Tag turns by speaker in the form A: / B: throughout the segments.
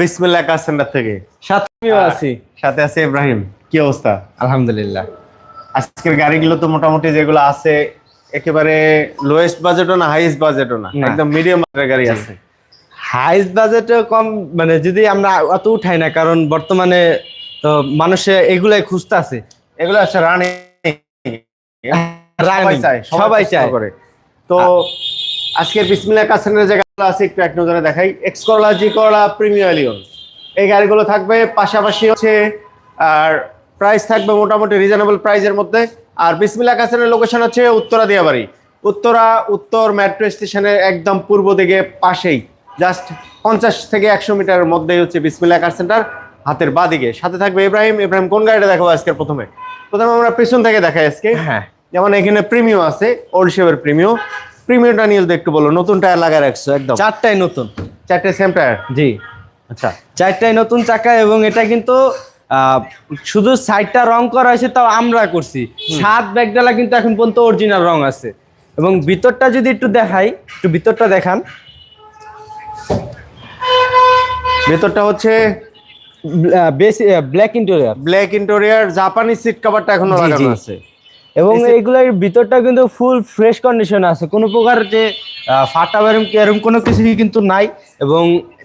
A: বিসমিল্লাহ কার সেন্টার থেকে।
B: সাথে আছি।
A: সাথে আছে ইব্রাহিম। কি অবস্থা?
B: আলহামদুলিল্লাহ।
A: আজকের গাড়িগুলো তো মোটামুটি যেগুলো আছে একেবারে লোয়েস্ট বাজেটও না হাইয়েস্ট বাজেটও না। একদম মিডিয়াম গাড়ি আছে।
B: হাইস্ট বাজেটে কম মানে যদি আমরা অত উঠাই না কারণ বর্তমানে তো মানুষে এগুলাই খুঁজতে আছে।
A: এগুলো আছে রানি সবাই চায়
B: সবাই চায়।
A: করে। তো আজকের বিসমিল্লাহ কার সেন্টারের যেগুলো আছে একটু এক নজরে দেখাই। এক্স করলা জি করলা প্রিমিয়ার লিওন এই গাড়িগুলো থাকবে পাশাপাশি হচ্ছে আর প্রাইস থাকবে মোটামুটি রিজনেবল প্রাইসের মধ্যে। আর বিসমিল্লাহ কাসেনের লোকেশন হচ্ছে উত্তরা দিয়াবাড়ি। উত্তরা উত্তর মেট্রো স্টেশনের একদম পূর্ব দিকে পাশেই। জাস্ট পঞ্চাশ থেকে একশো মিটারের মধ্যেই হচ্ছে বিসমিল্লাহ কার সেন্টার হাতের বাদিকে। সাথে থাকবে ইব্রাহিম। ইব্রাহিম কোন গাড়িটা দেখাবো আজকের প্রথমে? প্রথমে আমরা পেছন থেকে দেখাই আজকে।
B: হ্যাঁ।
A: যেমন এখানে প্রিমিও আছে ওল্ড শেপের প্রিমিও প্রিমিওটা নিয়ে যদি একটু বলো নতুন টায়ার লাগায় রাখছো একদম।
B: চারটাই নতুন।
A: চারটে সেম টায়ার
B: জি।
A: আচ্ছা।
B: নতুন চাকা এবং এটা কিন্তু শুধু সাইডটা রং করা হয়েছে তাও আমরা করছি। সাত ব্যাগডালা কিন্তু এখন পর্যন্ত অরিজিনাল রং আছে। এবং ভিতরটা যদি একটু দেখাই একটু ভিতরটা দেখান।
A: ভেতরটা হচ্ছে
B: ব্ল্যাক ইন্টেরিয়ার
A: ব্ল্যাক ইন্টেরিয়ার জাপানি সিট কভারটা
B: এখনও
A: লাগানো আছে।
B: এবং এইগুলোর ভিতরটা কিন্তু ফুল ফ্রেশ কন্ডিশন আছে। কোনো প্রকার যে ফাটা বেরম এরকম কোনো কিছুই কিন্তু নাই এবং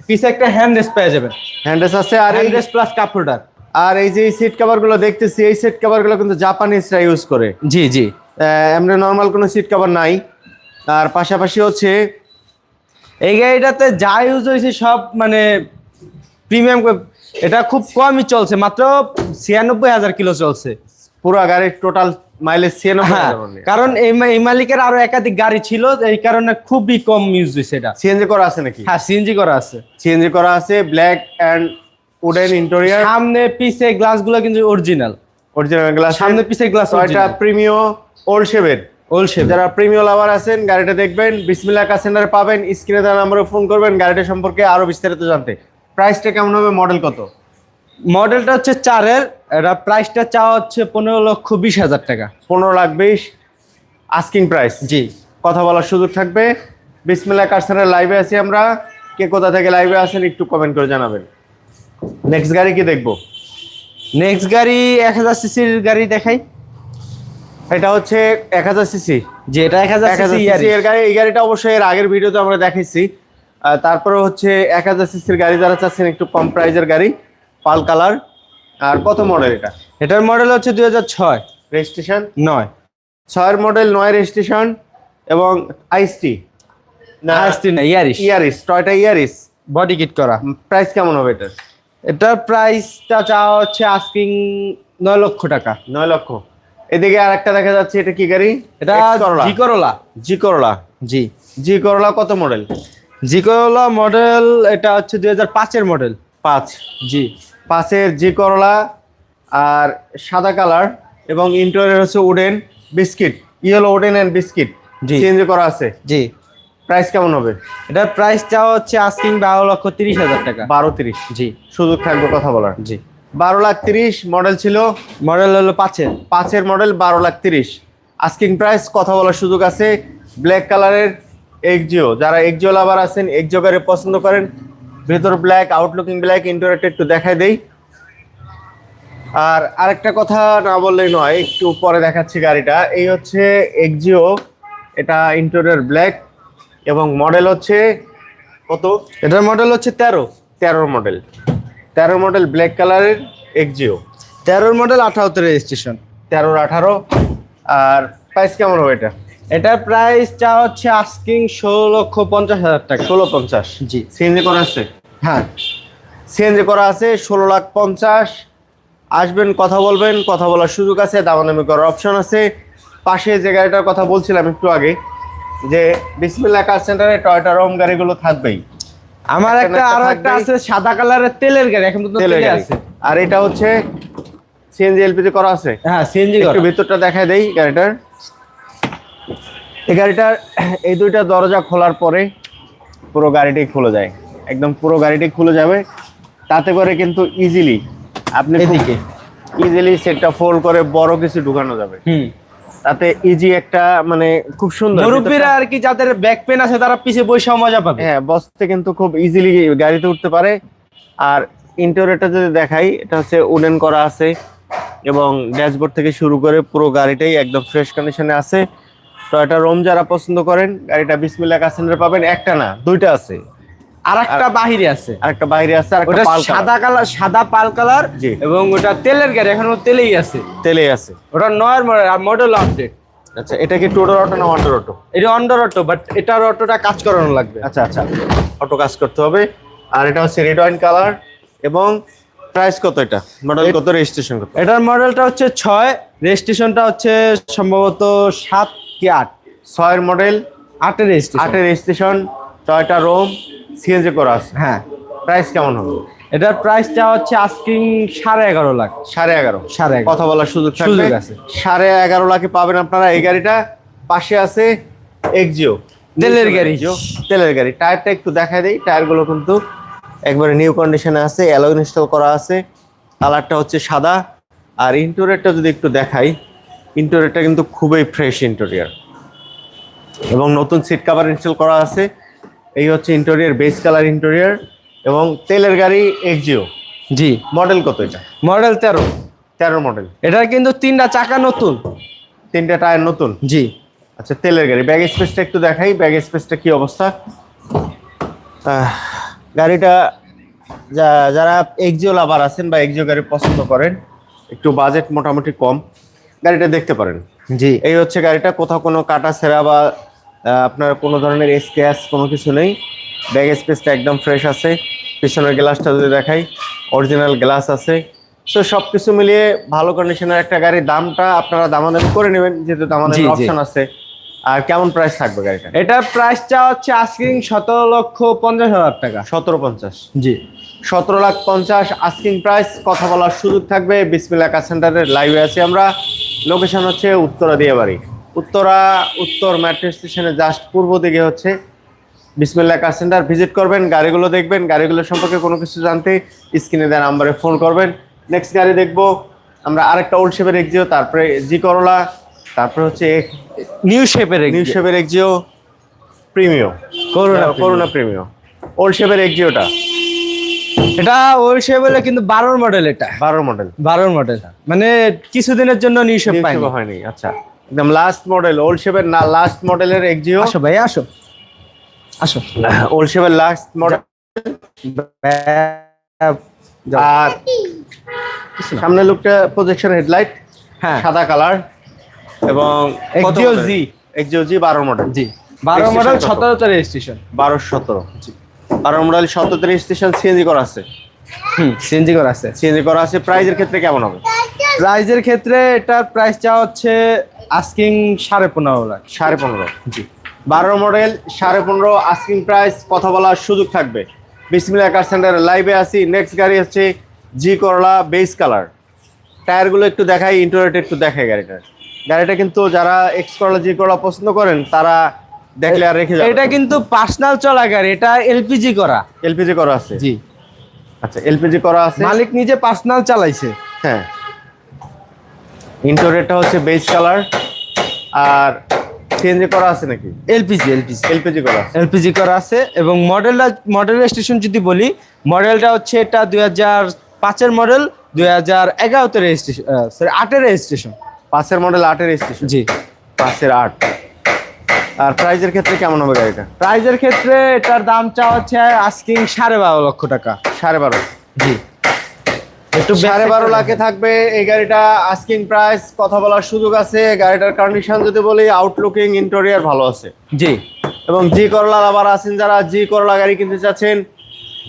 B: পিছে একটা হ্যান্ড রেস্ট পেয়ে যাবেন
A: হ্যান্ডেস আছে আর এই
B: hand rest plus cup holder
A: আর এই যে সিট কভারগুলো দেখতেছি এই সিট কভারগুলো কিন্তু জাপানিজরা ইউজ করে।
B: জি জি।
A: এমনি নর্মাল কোনো সিট কভার নাই। আর পাশাপাশি হচ্ছে
B: এই গাড়িটাতে যা ইউজ হয়েছে সব মানে প্রিমিয়াম এটা খুব কমই চলছে মাত্র ছিয়ানব্বই হাজার কিলো চলছে।
A: পুরো গাড়ির টোটাল মাইলেজ
B: হ্যাঁ কারণ এই মালিকের আরও একাধিক গাড়ি ছিল এই কারণে খুবই কম ইউজ হয়েছে এটা।
A: সিএনজি করা আছে নাকি?
B: হ্যাঁ সিএনজি করা আছে।
A: সিএনজি করা আছে ব্ল্যাক অ্যান্ড উডেন ইন্টেরিয়ার
B: সামনে পিছে গ্লাসগুলো কিন্তু অরিজিনাল
A: অরিজিনাল গ্লাস
B: সামনে পিছে গ্লাস
A: ছয়টা প্রিমিও ওল্ড শেভের
B: ওল শেপ
A: যারা প্রিমিও লাভার আছেন গাড়িটা দেখবেন বিসমিল্লা কার সেন্টারে পাবেন স্ক্রিনে দেওয়া নাম্বারে ফোন করবেন গাড়িটা সম্পর্কে আরও বিস্তারিত জানতে। প্রাইসটা কেমন হবে মডেল কত?
B: মডেলটা হচ্ছে চারের এটা প্রাইসটা চাওয়া হচ্ছে পনেরো লক্ষ বিশ হাজার টাকা।
A: পনেরো লাখ বিশ আস্কিং প্রাইস
B: জি।
A: কথা বলার সুযোগ থাকবে। বিসমিল্লা কার সেন্টার লাইভে আছি আমরা। কে কোথা থেকে লাইভে আসেন একটু কমেন্ট করে জানাবেন। নেক্সট গাড়ি কি দেখব?
B: নেক্সট গাড়ি এক হাজার সিসির গাড়ি দেখাই।
A: এটা হচ্ছে এক হাজার সিসি
B: যে এটা এক হাজার সিসি
A: এর গাড়ি। এই গাড়িটা অবশ্যই এর আগের ভিডিওতে আমরা দেখেছি তারপরে হচ্ছে এক হাজার সিসির গাড়ি যারা চাচ্ছেন একটু কম প্রাইজের গাড়ি। পাল কালার। আর কত মডেল এটা।
B: এটার মডেল হচ্ছে দুই হাজার ছয়।
A: রেজিস্ট্রেশন
B: নয়।
A: ছয়ের মডেল নয় রেজিস্ট্রেশন এবং আইসটি না
B: আসতে না Yaris
A: Yaris Toyota Yaris
B: body kit করা।
A: প্রাইস কেমন হবে এটার?
B: এটার প্রাইসটা চাওয়া হচ্ছে আস্কিং নয় লক্ষ টাকা।
A: নয় লক্ষ। এদিকে আর একটা দেখা যাচ্ছে এটা কি গাড়ি?
B: এটা। জি করলা
A: জি করলা
B: জি
A: জি। করলা কত মডেল
B: জি করলা মডেল এটা হচ্ছে দুই হাজার পাঁচের মডেল
A: পাঁচ।
B: জি।
A: পাশের জি করলা আর সাদা কালার এবং ইন্টেরিয়র হচ্ছে wooden biscuit yellow wooden and biscuit
B: G.
A: CNG করা আছে।
B: জি।
A: প্রাইস কেমন হবে?
B: এটার প্রাইস চাওয়া হচ্ছে আস্কিং বারো লক্ষ তিরিশ হাজার টাকা।
A: বারো তিরিশ।
B: জি।
A: সুযোগ থাকবে কথা বলার।
B: জি।
A: বারো লাখ তিরিশ মডেল ছিল।
B: মডেল হলো পাঁচের।
A: পাঁচের মডেল বারো লাখ তিরিশ। আস্কিং প্রাইস কথা বলার সুযোগ আছে। ব্ল্যাক কালারের এক্সিও যারা এক্সিও লাভার আছেন এক্সিও গাড়ি পছন্দ করেন ভেতর ব্ল্যাক আউটলুকিং ব্ল্যাক ইন্টারনেটে একটু দেখাই দেই। আর আরেকটা কথা না বললেই নয় একটু পরে দেখাচ্ছি গাড়িটা। এই হচ্ছে এক্সিও এটা ইন্টেরিয়র ব্ল্যাক এবং মডেল হচ্ছে কত?
B: এটার মডেল হচ্ছে তেরো।
A: তেরোর মডেল তেরো মডেল ব্ল্যাক কালারের এক্সিও
B: তেরোর মডেল আঠারোতে রেজিস্ট্রেশন
A: তেরোর আঠারো। আর প্রাইস কেমন হবে এটা?
B: এটার প্রাইস চাওয়া হচ্ছে আস্কিং ষোলো লক্ষ পঞ্চাশ হাজার টাকা
A: ষোলো পঞ্চাশ।
B: জি।
A: সিএনজি করা আছে?
B: হ্যাঁ।
A: সিএনজি করা আছে ষোলো লাখ পঞ্চাশ। আসবেন কথা বলবেন কথা বলার সুযোগ আছে দামাদামি করার অপশন আছে। পাশে যে গাড়িটার কথা বলছিলাম একটু আগে যে বিসমিল্লা কার সেন্টারে টয়টা রম গাড়িগুলো থাকবেই।
B: আমার
A: একটা আরও একটা
B: আছে সাদা কালারের তেলের গাড়ি এখন তো
A: তেলের
B: আছে।
A: আর এটা হচ্ছে সিএনজি এলপিজি করা আছে।
B: হ্যাঁ সিএনজি
A: একটু ভিতরটা দেখায় দেই গাড়িটার। এই গাড়িটার এই দুইটা দরজা খোলার পরে পুরো গাড়িটি খুলে যায়। একদম পুরো গাড়িটি খুলে যাবে। তাতে করে কিন্তু ইজিলি আপনি
B: এদিকে?
A: ইজিলি সেটটা ফোল্ড করে বড় কিছু ঢুকানো যাবে।
B: হুম।
A: তাতে ইজি একটা মানে খুব সুন্দর।
B: মুরব্বীরা আর কি যাদের ব্যাক পেন আছে তারা পিছে বসে মজা পাবে।
A: হ্যাঁ বসতে কিন্তু খুব ইজিলি গাড়িতে উঠতে পারে। আর ইন্টেরিয়রটা যদি দেখাই এটা হচ্ছে উডেন করা আছে এবং ড্যাশবোর্ড থেকে শুরু করে পুরো গাড়িটাই একদম ফ্রেশ কন্ডিশনে আছে। টয়োটা রোম যারা পছন্দ করেন গাড়িটা বিসমিল্লা কাসেন্ডার পাবেন। একটা না দুইটা আছে।
B: আর একটা বাহিরে আছে।
A: আরেকটা বাইরে আছে আর একটা পাল সাদা
B: কালার সাদা পাল কালার। এবং ওটা তেলের গাড়ি এখনও তেলেই আছে।
A: তেলে আছে।
B: ওটা নয়ের মডেল আপডেট
A: আচ্ছা এটা কি টোটোর অটো না ওয়ান্ডার অটো?
B: এটা অন্ডার অটো বাট এটার অটোটা কাজ করানো লাগবে।
A: আচ্ছা আচ্ছা। অটো কাজ করতে হবে। আর এটা হচ্ছে রেড ওয়াইন কালার এবং প্রাইস কত এটা? মডেল কত রেজিস্ট্রেশন কত?
B: এটার মডেলটা হচ্ছে ছয় রেজিস্ট্রেশনটা হচ্ছে সম্ভবত সাত কি আট?
A: ছয়ের মডেল
B: আটের রেজিস্ট্রেশন
A: আটের রেজিস্ট্রেশন টয়টা রোম সিএনজি করা আছে।
B: হ্যাঁ।
A: প্রাইস কেমন হবে?
B: এটার প্রাইসটা হচ্ছে আস্কিং সাড়ে এগারো লাখ।
A: সাড়ে এগারো।
B: সাড়ে
A: কথা বলার সুযোগ থাকবে।
B: সুযোগ আছে।
A: সাড়ে এগারো লাখে পাবেন আপনারা এই গাড়িটা। পাশে আছে এক্সিও
B: তেলের গাড়ি।
A: তেলের গাড়ি। টায়ারটা একটু দেখাই দেই। টায়ারগুলো কিন্তু একবারে নিউ কন্ডিশনে আছে অ্যালো ইনস্টল করা আছে। কালারটা হচ্ছে সাদা। আর ইন্টোরিয়ারটা যদি একটু দেখাই ইন্টোরিয়ারটা কিন্তু খুবই ফ্রেশ ইন্টোরিয়ার এবং নতুন সিট কাভার ইনস্টল করা আছে। এই হচ্ছে ইন্টোরিয়ার বেস কালার ইন্টোরিয়ার এবং তেলের গাড়ি এক্সিও
B: জি।
A: মডেল কত এটা?
B: মডেল তেরো।
A: তেরো মডেল
B: এটার কিন্তু তিনটা চাকা নতুন।
A: তিনটা টায়ার নতুন?
B: জি।
A: আচ্ছা তেলের গাড়ি। ব্যাগ স্পেসটা একটু দেখাই। ব্যাগ স্পেসটা কি অবস্থা? গাড়িটা যা- যারা এক্সিও লাভার আছেন বা এক্সিও গাড়ি পছন্দ করেন একটু বাজেট মোটামুটি কম গাড়িটা দেখতে পারেন।
B: জি।
A: এই হচ্ছে গাড়িটা কোথাও কোনো কাটা সেরা বা আপনার কোনো ধরনের স্ক্র্যাচ কোনো কিছু নেই। ব্যাগ স্পেসটা একদম ফ্রেশ আছে। পিছনের গ্লাসটা যদি দেখাই অরিজিনাল গ্লাস আছে। তো সব কিছু মিলিয়ে ভালো কন্ডিশনের একটা গাড়ির দামটা আপনারা দামাদামি করে নেবেন যেহেতু দামাদামি অপশন আছে। আর কেমন প্রাইস থাকবে গাড়িটা
B: এটার প্রাইসটা হচ্ছে আস্কিং সতেরো লক্ষ পঞ্চাশ হাজার টাকা।
A: সতেরো পঞ্চাশ?
B: জি।
A: সতেরো লাখ পঞ্চাশ আস্কিং প্রাইস কথা বলার সুযোগ থাকবে বিসমিল্লা কার সেন্টারের লাইভে আছি আমরা। লোকেশন হচ্ছে উত্তরা দিয়ে বাড়ি উত্তরা উত্তর মেট্রো স্টেশনের জাস্ট পূর্ব দিকে হচ্ছে। বিসমিল্লা কার সেন্টার ভিজিট করবেন গাড়িগুলো দেখবেন গাড়িগুলো সম্পর্কে কোনো কিছু জানতে স্ক্রিনে দেওয়া নাম্বারে ফোন করবেন। নেক্সট গাড়ি দেখব আমরা আরেকটা ওল্ড শেপের এক্সিও তারপরে জি করলা তারপরে হচ্ছে
B: নিউ শেপের
A: নিউ শেপের Axio Premio
B: Corona
A: Corona Premio old শেপের এক্সিওটা
B: এটা ওই শেপের কিন্তু বারোর মডেল এটা।
A: বারো মডেল
B: বারোর মডেল মানে কিছুদিনের জন্য নিউ শেপ পাইনি।
A: হয়নি আচ্ছা। একদম লাস্ট মডেল ওল্ড শেপের না লাস্ট মডেলের এক্সিও
B: আসো ভাই আসো। আসো।
A: ওল্ড শেপের লাস্ট মডেল আর সামনে লুকটা প্রজেকশন হেডলাইট
B: হ্যাঁ।
A: সাদা কালার এবং
B: Exio G।
A: এক্সিও জি বারো মডেল
B: জি। বারো মডেল
A: কত?
B: সতেরোটা রেজিস্ট্রেশন
A: বারো সতেরো। বারো মডেল সতেরো স্টেশন সিএনজি করা আছে।
B: হুম সিএনজি করা আছে।
A: সিএনজি করা আছে। প্রাইজের ক্ষেত্রে কেমন হবে?
B: প্রাইজের ক্ষেত্রে এটার প্রাইসটা হচ্ছে আস্কিং সাড়ে পনেরো লাখ।
A: সাড়ে পনেরো। জি। বারো মডেল সাড়ে পনেরো আস্কিং প্রাইস কথা বলার সুযোগ থাকবে। বিসমিল্লা কার সেন্টার লাইভে আসি নেক্সট গাড়ি হচ্ছে জি করলা বেস কালার টায়ারগুলো একটু দেখাই ইন্টারনেট একটু দেখাই গাড়িটার। গাড়িটা কিন্তু যারা এক্স করলা জি করলা পছন্দ করেন তারা দেখলে আর রেখে যাবে
B: এটা কিন্তু পার্সোনাল চলা গাড়ি এটা এলপিজি করা।
A: এলপিজি করা আছে?
B: জি।
A: আচ্ছা এলপিজি করা আছে?
B: মালিক নিজে পার্সোনাল চালাইছে।
A: হ্যাঁ। ইন্টারনেটটা হচ্ছে বেজ কালার আর সিএনজি করা আছে নাকি?
B: এলপিজি এলপিজি
A: এলপিজি করা আছে।
B: এলপিজি করা আছে এবং মডেলটা মডেল স্টেশন যদি বলি মডেলটা হচ্ছে এটা দুই হাজার পাঁচের মডেল দুই হাজার এগারোতে রেজিস্ট্রেশন সরি আটের রেজিস্ট্রেশন
A: পাঁচের মডেল আটের স্টেশন
B: জি।
A: পাঁচের আট। আর প্রাইজের ক্ষেত্রে কেমন হবে গাড়িটা?
B: প্রাইজের ক্ষেত্রে এটার দামটা হচ্ছে আস্কিং সাড়ে বারো লক্ষ টাকা।
A: সাড়ে বারো।
B: জি। একটু
A: সাড়ে বারো লাখে থাকবে এই গাড়িটা আস্কিং প্রাইস কথা বলার সুযোগ আছে গাড়িটার কন্ডিশন যদি বলি আউটলুকিং ইন্টেরিয়ার ভালো আছে।
B: জি।
A: এবং জি করলা আবার আছেন যারা জি করলা গাড়ি কিনতে চাচ্ছেন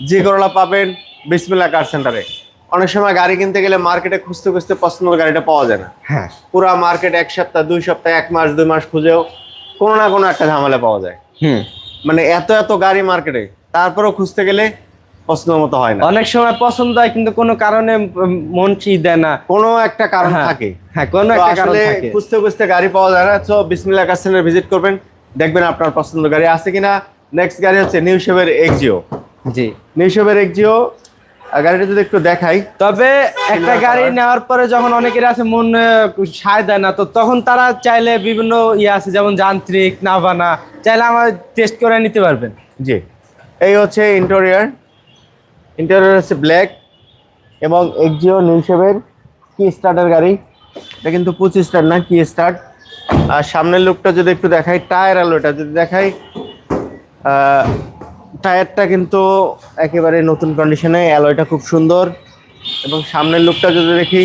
A: জি করলা পাবেন বিসমিল্লা কার সেন্টারে অনেক সময় গাড়ি কিনতে গেলে মার্কেটে খুঁজতে খুঁজতে পছন্দের গাড়িটা পাওয়া যায় না।
B: হ্যাঁ।
A: পুরা মার্কেট এক সপ্তাহ দুই সপ্তাহ এক মাস দুই মাস খুঁজেও কোনো না কোনো একটা ঝামেলা পাওয়া যায়।
B: হুম।
A: মানে এত এত গাড়ি মার্কেটে তারপরেও খুঁজতে গেলে পছন্দ মতো হয় না।
B: অনেক সময় পছন্দ হয় কিন্তু কোনো কারণে মন চি দেয় না।
A: কোনো একটা কারণ
B: হ্যাঁ,
A: থাকে।
B: হ্যাঁ কোনো একটা কারণ থাকে।
A: খুঁজতে খুঁজতে গাড়ি পাওয়া যায় না। তো বিসমিল্লা কাস্টমার ভিজিট করবেন দেখবেন আপনার পছন্দ গাড়ি আছে কিনা। নেক্সট গাড়ি হচ্ছে নিউ শেভের এক্সিও
B: জি।
A: নিউ শেভের এক্সিও গাড়িটা যদি একটু দেখাই।
B: তবে একটা গাড়ি নেওয়ার পরে যখন অনেকের আছে মন সায় দেয় না তো তখন তারা চাইলে বিভিন্ন ইয়ে আছে যেমন যান্ত্রিক নাভানা চাইলে আমার টেস্ট করে নিতে পারবেন।
A: জি। এই হচ্ছে ইন্টেরিয়ার ইন্টেরিয়র আছে ব্ল্যাক এবং এক্সিও নিউশেপের কি স্টার্টের গাড়ি। এটা কিন্তু পঁচিশ স্টার না কি স্টার্ট আর সামনের লুকটা যদি একটু দেখাই টায়ার আলোটা যদি দেখাই টায়ারটা কিন্তু একেবারে নতুন কন্ডিশনে অ্যালয়টা খুব সুন্দর। এবং সামনের লুকটা যদি দেখি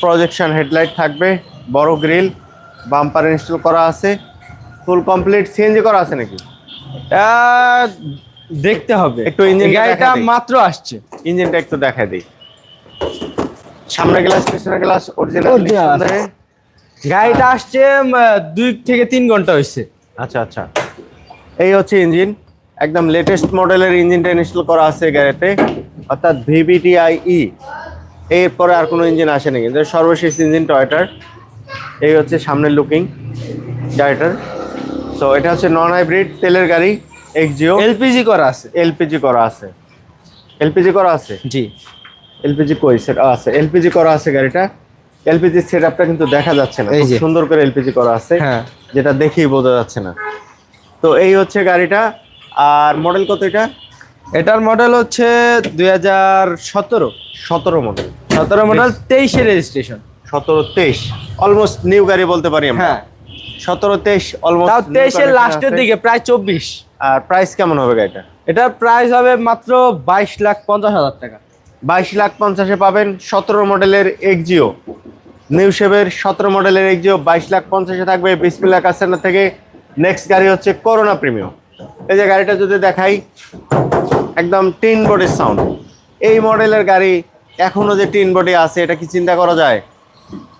A: প্রজেকশন হেডলাইট থাকবে বড় গ্রিল বাম্পার ইনস্টল করা আছে ফুল কমপ্লিট সিএনজি করা আছে নাকি?
B: দেখতে হবে।
A: একটু ইঞ্জিন
B: গাড়িটা মাত্র আসছে।
A: ইঞ্জিনটা একটু দেখা দিই। সামনে গ্লাস পিছনে গ্লাস অরিজিনাল
B: গাড়িটা আসছে দুই থেকে তিন ঘণ্টা হয়েছে।
A: আচ্ছা আচ্ছা। এই হচ্ছে ইঞ্জিন একদম লেটেস্ট মডেলের ইঞ্জিনটা ইনস্টল করা আছে গাড়িতে অর্থাৎ ভিভিটিআই ই এরপরে আর কোনো ইঞ্জিন আসেনি কিন্তু সর্বশেষ ইঞ্জিন টয়টার এই হচ্ছে সামনের লুকিং গাড়িটার সো এটা হচ্ছে নন হাইব্রিড তেলের গাড়ি এক্সজিও
B: এলপিজি করা আছে।
A: এলপিজি করা আছে। এলপিজি করা আছে?
B: জি।
A: এলপিজি কই? সেট আছে। এলপিজি করা আছে গাড়িটা। এলপিজি সেটআপটা কিন্তু দেখা যাচ্ছে না। খুব সুন্দর করে এলপিজি করা আছে
B: হ্যাঁ।
A: যেটা দেখেই বোঝা যাচ্ছে না। তো এই হচ্ছে গাড়িটা। আর মডেল কত এটা?
B: এটার মডেল হচ্ছে দুই হাজার সতেরো।
A: সতেরো মডেল
B: সতেরো মডেল তেইশে রেজিস্ট্রেশন
A: সতেরো তেইশ। অলমোস্ট নিউ গাড়ি বলতে পারি আমরা।
B: হ্যাঁ।
A: সতেরো তেইশ অলমোস্ট
B: তেইশের লাস্টের দিকে প্রায় চব্বিশ।
A: আর প্রাইস কেমন হবে গাড়িটা?
B: এটার প্রাইস হবে মাত্র বাইশ লাখ পঞ্চাশ হাজার টাকা।
A: বাইশ লাখ পঞ্চাশে পাবেন সতেরো মডেলের এক্সজিও নিউ শেভের সতেরো মডেলের এক্সজিও বাইশ লাখ পঞ্চাশে থাকবে। বিসমিল্লা কাস্টানা থেকে নেক্সট গাড়ি হচ্ছে করোনা প্রিমিয়াম এই যে গাড়িটা যদি দেখাই, একদম টিন বডির সাউন্ড এই মডেলের গাড়ি এখনও যে টিন বডি আছে, এটা কি চিন্তা করা যায়?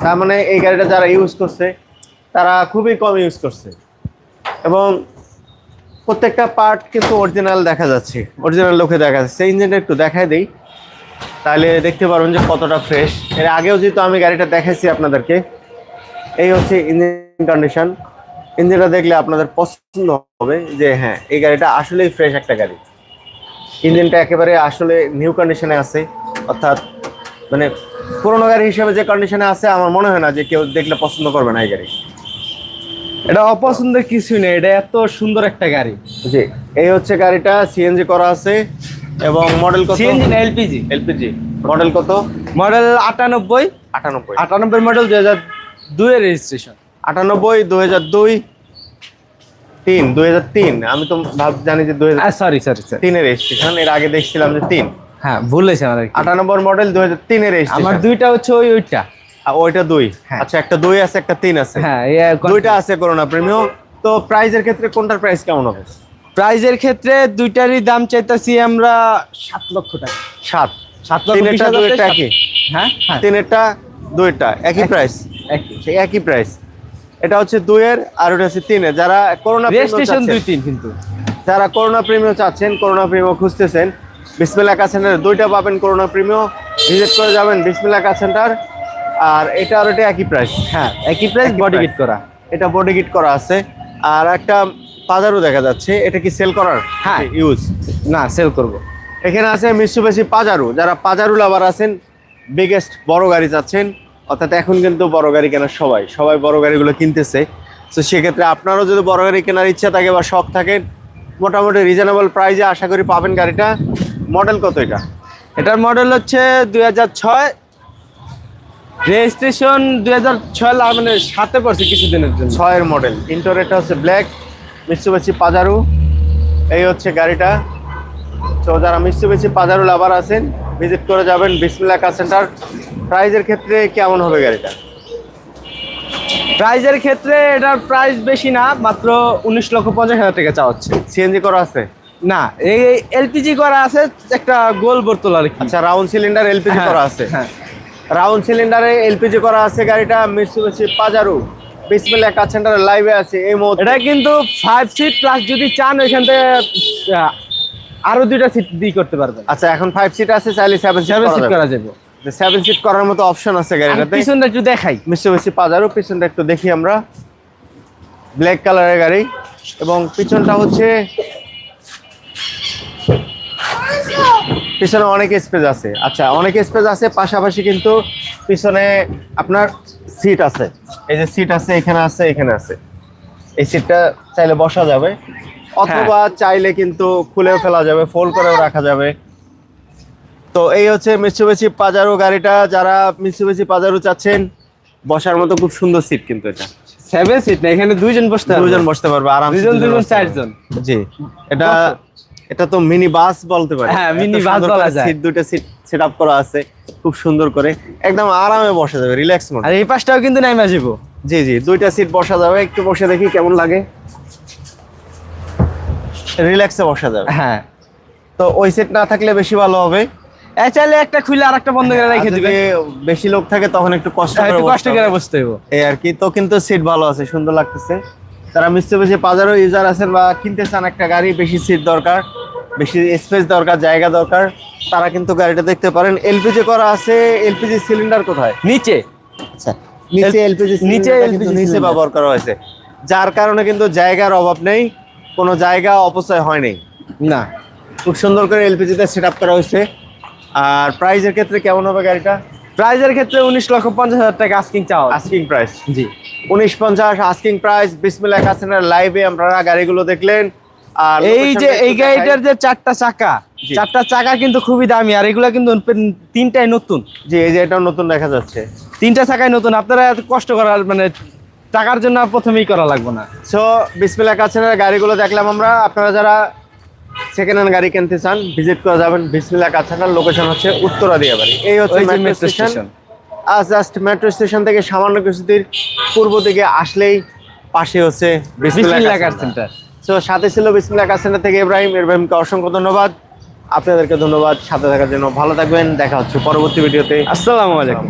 A: তার মানে এই গাড়িটা যারা ইউজ করছে, তারা খুবই কম ইউজ করছে। এবং প্রত্যেকটা পার্ট কিন্তু অরিজিনাল দেখা যাচ্ছে অরিজিনাল লোকে দেখা যাচ্ছে। সেই ইঞ্জিনটা একটু দেখাই দিই। তাহলে দেখতে পারবেন যে কতটা ফ্রেশ এর আগেও যেহেতু আমি গাড়িটা দেখাইছি আপনাদেরকে, এই হচ্ছে ইঞ্জিন কন্ডিশন ইঞ্জিনটা দেখলে আপনাদের পছন্দ হবে যে হ্যাঁ এই গাড়িটা আসলেই ফ্রেশ একটা গাড়ি। ইঞ্জিনটা একেবারে আসলে নিউ কন্ডিশনে আছে অর্থাৎ মানে পুরোনো গাড়ি হিসেবে যে কন্ডিশনে আছে আমার মনে হয় না যে কেউ দেখলে পছন্দ করবে না এই গাড়ি।
B: এটা অপছন্দের কিছুই নেই এটা এত সুন্দর একটা গাড়ি।
A: জি এই হচ্ছে গাড়িটা সিএনজি করা আছে এবং মডেল কত?
B: সিএনজি না এলপিজি
A: এলপিজি মডেল কত?
B: মডেল আটানব্বই।
A: আটানব্বই।
B: আটানব্বই মডেল দুই হাজার দুইয়ের রেজিস্ট্রেশন
A: আটানব্বই দুই হাজার দুই তিন দুই হাজার তিন। আমি তো ভাব জানি যে দুই হাজার
B: সরি সরি
A: তিনের রেজিস্ট্রেশন এর আগে দেখছিলাম যে তিন।
B: হ্যাঁ ভুল হয়েছে আমাদের
A: আটানব্বই মডেল দুই হাজার তিনের
B: আমার দুইটা হচ্ছে ওই ওইটা।
A: ওইটা দুই।
B: হ্যাঁ।
A: আচ্ছা একটা দুই আছে একটা তিন আছে।
B: হ্যাঁ
A: দুইটা আছে করোনা প্রিমিয়াম তো প্রাইজের ক্ষেত্রে কোনটার প্রাইস কেমন হবে?
B: প্রাইজের ক্ষেত্রে দুইটারই দাম চাইতেছি আমরা সাত লক্ষ টাকা।
A: সাত।
B: সাত লক্ষ
A: তিনেরটা দুইটা একই।
B: হ্যাঁ হ্যাঁ।
A: তিনেরটা দুইটা একই
B: একই।
A: প্রাইস
B: একই।
A: একই প্রাইস এটা হচ্ছে দুইয়ের আর ওটা হচ্ছে তিনের। যারা করোনা
B: রেজিস্ট্রেশন দুই তিন কিন্তু।
A: যারা করোনা প্রিমিয়াম চাচ্ছেন করোনা প্রিমিয়াম খুঁজতেছেন বিসমিল্লা কার সেন্টারে দুইটা পাবেন করোনা প্রিমিয়াম। ভিজিট করে যাবেন বিসমিল্লা কা সেন্টার। আর এটা আর এটা একই প্রাইস
B: হ্যাঁ একই প্রাইস বডি। কিট করা।
A: এটা বডি কিট করা আছে। আর একটা পাজারও দেখা যাচ্ছে। এটা কি সেল করার?
B: হ্যাঁ।
A: ইউজ
B: না সেল করব।
A: এখানে আছে মিশুবেশি পাজারু। যারা পাজারু লাভার আছেন বিগেস্ট বড় গাড়ি চাচ্ছেন অর্থাৎ এখন কিন্তু বড় গাড়ি কেনার সবাই সবাই বড় গাড়িগুলো কিনতেছে। তো সেক্ষেত্রে আপনারও যদি বড় গাড়ি কেনার ইচ্ছা থাকে বা শখ থাকে মোটামুটি রিজনেবল প্রাইসে আশা করি পাবেন গাড়িটা। মডেল কত এটা?
B: এটার মডেল হচ্ছে দুই হাজার ছয়। রেজিস্ট্রেশন দুই হাজার ছয় মানে সাথে পড়ছে কিছুদিনের জন্য।
A: ছয়ের মডেল। ইন্টোরেটটা হচ্ছে ব্ল্যাক মিশুবেশি পাজারু এই হচ্ছে গাড়িটা। তো যারা মিশুবেশি পাজারু লাভার আছেন ভিজিট করে যাবেন বিসমিল্লা কার সেন্টার। প্রাইজের ক্ষেত্রে কেমন হবে গাড়িটা?
B: প্রাইজের ক্ষেত্রে এটার প্রাইস বেশি না মাত্র উনিশ লক্ষ পঞ্চাশ হাজার টাকা চাওয়া হচ্ছে।
A: সিএনজি করা আছে?
B: না এই এলপিজি করা আছে একটা গোল বোতল আর কি।
A: আচ্ছা রাউন্ড সিলিন্ডার এলপিজি
B: হ্যাঁ,
A: করা আছে।
B: হ্যাঁ।
A: রাউন্ড সিলিন্ডারে এলপিজি করা আছে গাড়িটা মিটসুবিশি পাজারু। বিসমিল্লাহ কার সেন্টারে লাইভে আছে এই মুহূর্তে।
B: এটা কিন্তু ফাইভ সিট প্লাস যদি চান এখান থেকে আরও দুইটা সিট দিয়ে করতে পারবেন।
A: আচ্ছা এখন ফাইভ সিট আছে চাইলে সেভেন
B: সিট করা যাবে।
A: সেভেন সিট করার মতো অপশন আছে গাড়িটাতে।
B: পিছনটা একটু দেখাই।
A: মিটসুবিশি পাজারু পিছনটা একটু দেখি আমরা। ব্ল্যাক কালারের গাড়ি। এবং পিছনটা হচ্ছে পিছনে অনেক স্পেস আছে। আচ্ছা অনেক স্পেস আছে পাশাপাশি কিন্তু পিছনে আপনার সিট আছে। এই যে সিট আছে এখানে আছে এখানে আছে। এই সিটটা চাইলে বসা যাবে। অথবা চাইলে কিন্তু খুলেও ফেলা যাবে ফোল্ড করেও রাখা যাবে। তো এই হচ্ছে মিৎসুবিশি পাজারো গাড়িটা যারা মিৎসুবিশি পাজারো চাচ্ছেন বসার মতো খুব সুন্দর সিট কিন্তু এটা।
B: সেভেন সিট না এখানে দুইজন বসতে পারবে।
A: দুজন বসতে পারবে আরাম
B: দুজন দুজন চারজন।
A: জি। এটা এটা তো মিনি বাস বলতে পারে।
B: হ্যাঁ, মিনি bus বলা যায়।
A: সিট দুটো সিট সেট আপ করা আছে খুব সুন্দর করে। একদম আরামে বসা যাবে রিল্যাক্স মোড
B: আর এই পাশটাও কিন্তু নাইমা যাব
A: জি জি দুইটা সিট বসা যাবে একটু বসে দেখি কেমন লাগে। রিল্যাক্সে বসা যাবে।
B: হ্যাঁ।
A: তো ওই সিট না থাকলে বেশি ভালো হবে।
B: চাইলে একটা খুলে বন্ধ করে রেখে দিবে
A: বেশি লোক থাকে তখন একটু কষ্ট
B: হ্যাঁ,
A: করে
B: কষ্ট করে বসতে হইব।
A: এই আর কি তো কিন্তু সিট ভালো আছে সুন্দর লাগতেছে। তারা বাজারও ইউজার আছেন বা কিনতে চান একটা গাড়ি বেশি সিট দরকার বেশি স্পেস দরকার জায়গা দরকার তারা কিন্তু গাড়িটা দেখতে পারেন। এলপিজি করা আছে এলপিজি সিলিন্ডার কোথায়?
B: নিচে।
A: আচ্ছা নিচে এলপিজি
B: নিচে
A: নিচে এলপিজি নিচে ব্যবহার করা হয়েছে। যার কারণে কিন্তু জায়গার অভাব নেই। কোনো জায়গা অপচয় হয়নি।
B: না।
A: খুব সুন্দর করে এলপিজিতে সেট আপ করা হয়েছে। আর প্রাইজের ক্ষেত্রে কেমন হবে গাড়িটা?
B: প্রাইজের ক্ষেত্রে উনিশ লক্ষ পঞ্চাশ হাজার টাকা আস্কিং চাওয়া
A: আস্কিং প্রাইস
B: জি।
A: উনিশ পঞ্চাশ আস্কিং প্রাইস বিসমিল্লাহ কাসেনের লাইভে আপনারা গাড়িগুলো দেখলেন। আর
B: এই যে এই গাড়িটার যে চারটা চাকা। চারটা চাকা কিন্তু খুবই দামি আর এগুলা কিন্তু তিনটাই নতুন।
A: জি এই যে এটাও নতুন দেখা যাচ্ছে।
B: তিনটা চাকাই নতুন আপনারা এত কষ্ট করার মানে টাকার জন্য প্রথমেই করা লাগবে না।
A: সো বিসমিল্লাহ কাসেনের গাড়িগুলো দেখলাম আমরা। আপনারা যারা সেকেন্ড হ্যান্ড গাড়ি কিনতে চান ভিজিট করে যাবেন বিসমিল্লাহ কাসেনের লোকেশন হচ্ছে উত্তরা দিয়ে বাড়ি। এই হচ্ছে মেট্রো স্টেশন। আজ জাস্ট মেট্রো স্টেশন থেকে সামান্য কিছুদিন পূর্ব দিকে আসলেই পাশে হচ্ছে
B: বিসমিল্লাহ কার সেন্টার
A: সো সাথে ছিল বিসমিল্লাহ কার সেন্টার থেকে ইব্রাহিম ইব্রাহিমকে অসংখ্য ধন্যবাদ। আপনাদেরকে ধন্যবাদ। সাথে থাকার জন্য ভালো থাকবেন। দেখা হচ্ছে পরবর্তী ভিডিওতে।
B: আসসালামু আলাইকুম।